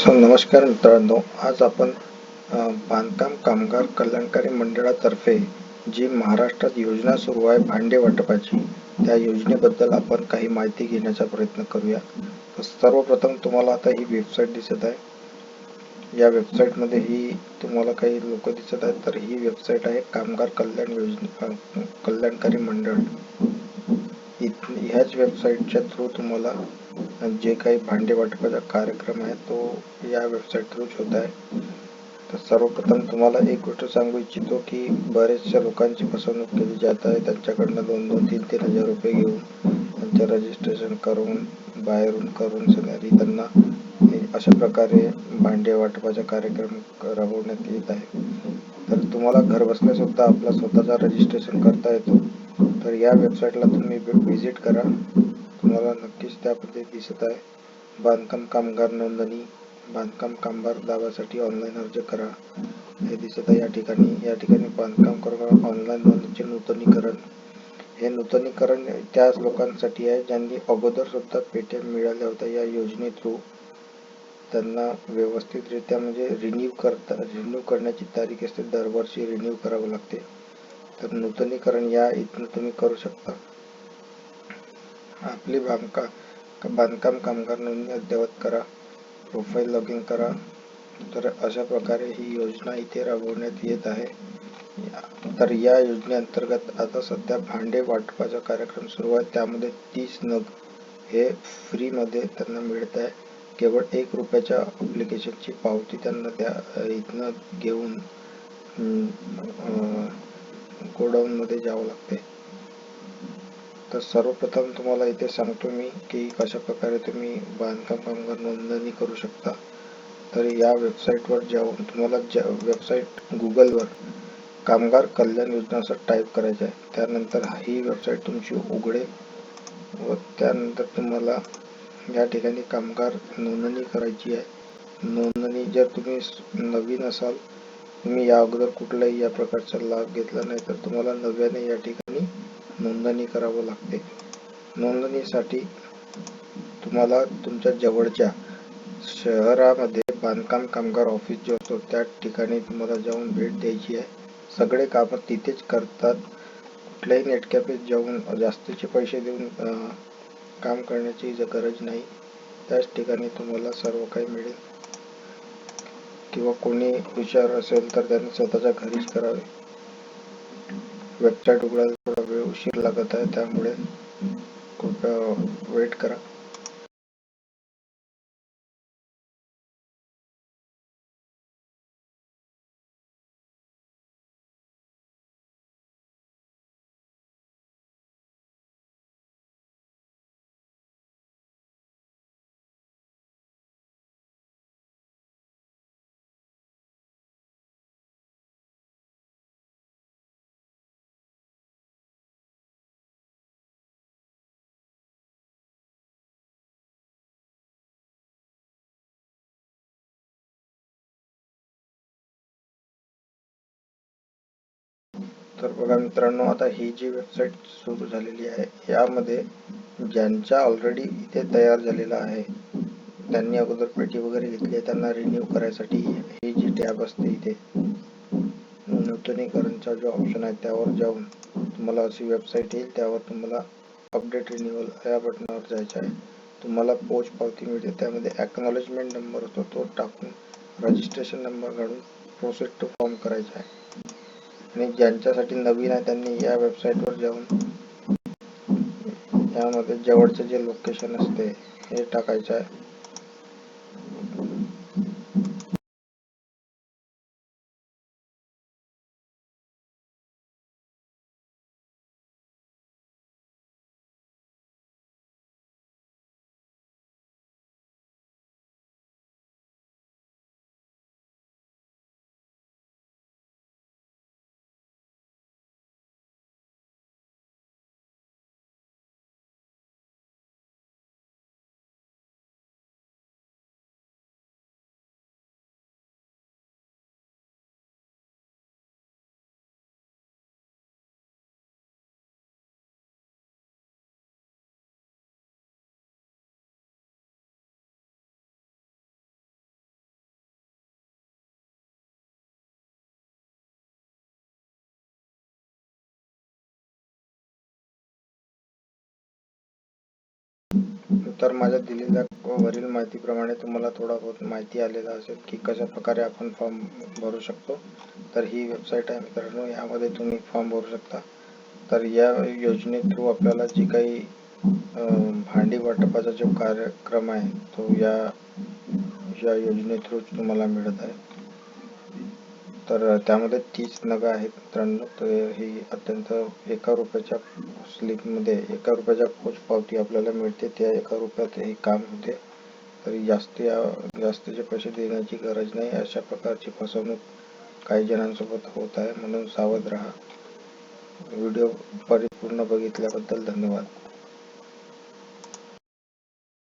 So नमस्कार मित्रांनो. आज आपण बांधकाम कामगार कल्याणकारी मंडळातर्फे जी महाराष्ट्रात योजना सुरू आहे भांडे वाटपाची त्या योजनेबद्दल आपण काही माहिती घेण्याचा प्रयत्न करूया. तर सर्वप्रथम तुम्हाला आता ही वेबसाईट दिसत आहे. या वेबसाईटमध्ये ही तुम्हाला काही लोक दिसत आहेत. तर ही वेबसाईट आहे कामगार कल्याण योजने कल्याणकारी मंडळ. इथ ह्याच वेबसाईटच्या थ्रू तुम्हाला जे काही भांडे वाटपाचा कार्यक्रम आहे तो या वेबसाईट थ्रू शोध आहे. तर सर्वप्रथम तुम्हाला एक गोष्ट सांगू इच्छितो की बरेचशा लोकांची फसवणूक केली जात आहे. त्यांच्याकडनं दोन दोन तीन तीन हजार रुपये घेऊन त्यांचं रजिस्ट्रेशन करून बाहेरून करून सगळ्यांनी त्यांना अशा प्रकारे भांडे वाटपाचा कार्यक्रम राबवण्यात येत आहे. तर तुम्हाला घर बसल्यासुद्धा आपला स्वतःचा रजिस्ट्रेशन करता येतो. तर या वेबसाईटला तुम्ही व्हिजिट करा. तुम्हाला नक्कीच त्यामध्ये दिसत आहे. बांधकाम कामगार नोंदणी बांधकाम कामगार दावासाठी ऑनलाईन अर्ज करा. हे दिसत आहे या ठिकाणी. या ठिकाणी बांधकाम कामगार ऑनलाईन नोंदणीचे नूतनीकरण. हे नूतनीकरण त्याच लोकांसाठी आहे ज्यांनी अगोदर सुद्धा पेट्या मिळाल्या होत्या या योजने थ्रू त्यांना व्यवस्थितरित्या म्हणजे रिन्यू करता रिन्यू करण्याची तारीख असते दरवर्षी रिन्यू करावं लागते. तर नूतनीकरण या इथून तुम्ही करू शकता. आपली बांधकाम बांधकाम कामगार नोंदणी अद्ययावत करा. प्रोफाईल लॉग इन करा. तर अशा प्रकारे ही योजना इथे राबवण्यात येत आहे. तर या योजनेअंतर्गत आता सध्या भांडे वाटपाचा कार्यक्रम सुरू आहे. त्यामध्ये तीस नग हे फ्रीमध्ये त्यांना मिळत आहे. केवळ एक रुपयाच्या अप्लिकेशनची पावती त्यांना द्या इथनं घेऊन गोडाऊनमध्ये जावं लागते. तर सर्वप्रथम तुम्हाला इथे सांगतो मी की कशा प्रकारे तुम्ही बांधकाम कामगार नोंदणी करू शकता. तर या वेबसाईटवर जाऊन तुम्हाला ज्या वेबसाईट गुगलवर कामगार कल्याण योजना असं टाईप करायचं आहे. त्यानंतर ही वेबसाईट तुमची उघडेल व त्यानंतर तुम्हाला या ठिकाणी कामगार नोंदणी करायची आहे. नोंदणी जर तुम्ही नवीन असाल तुम्ही या अगोदर कुठलाही या प्रकारचा लाभ घेतला नाही तर तुम्हाला नव्याने या ठिकाणी नोंदणी करावं लागते. नोंदणीसाठी तुम्हाला तुमच्या जवळच्या शहरामध्ये बांधकाम कामगार ऑफिस जो असतो त्या ठिकाणी तुम्हाला जाऊन भेट द्यायची आहे. सगळे कामं तिथेच करतात. कुठल्याही नेटकॅफेत जाऊन जास्तीचे पैसे देऊन काम करण्याची गरज नाही. त्याच ठिकाणी तुम्हाला सर्व काही मिळेल. किंवा कोणी हुशार असेल तर त्यांनी स्वतःच्या घरीच करावे. वेबसाईट उघडायला थोडा वेळ उशीर लागत आहे त्यामुळे कृपया वेट करा. तर बघा मित्रांनो आता ही जी वेबसाईट सुरू झालेली आहे यामध्ये ज्यांच्या ऑलरेडी इथे तयार झालेला आहे त्यांनी अगोदर पेटी वगैरे घेतली आहे त्यांना रिन्यू करायसाठी ही जी टॅब असते इथे नूतनीकरणचा जो ऑप्शन आहे त्यावर जाऊन तुम्हाला अशी वेबसाईट येईल त्यावर तुम्हाला अपडेट रिन्युअल या बटनावर जायचं आहे. तुम्हाला पोच पावती मिळते त्यामध्ये ॲक्नॉलेजमेंट नंबर होतो तो टाकून रजिस्ट्रेशन नंबर काढून प्रोसेस टू फॉर्म करायचा आहे. आणि ज्यांच्यासाठी नवीन आहे त्यांनी या वेबसाईटवर जाऊन यामध्ये जवळचे जे लोकेशन असते हे टाकायचं आहे. तर माझ्या दिलेल्या वरील माहितीप्रमाणे तुम्हाला थोडा बहुत माहिती आलेला असेल की कशा प्रकारे आपण फॉर्म भरू शकतो. तर ही वेबसाईट आहे मित्रांनो यामध्ये तुम्ही फॉर्म भरू शकता. तर या योजने थ्रू आपल्याला जी काही भांडी वाटपाचा जो कार्यक्रम आहे तो या या योजने थ्रू तुम्हाला मिळत आहे. तर त्यामध्ये तीस नग आहेत मित्रांनो. तर ही अत्यंत एका रुपयाच्या स्लिपमध्ये एका रुपयाच्या पोच पावती आपल्याला मिळते. त्या एका रुपयात हे काम होते. तरी जास्त या जास्तीचे पैसे देण्याची गरज नाही. अशा प्रकारची फसवणूक काही जणांसोबत होत आहे. म्हणून सावध राहा. व्हिडिओ परिपूर्ण बघितल्याबद्दल धन्यवाद.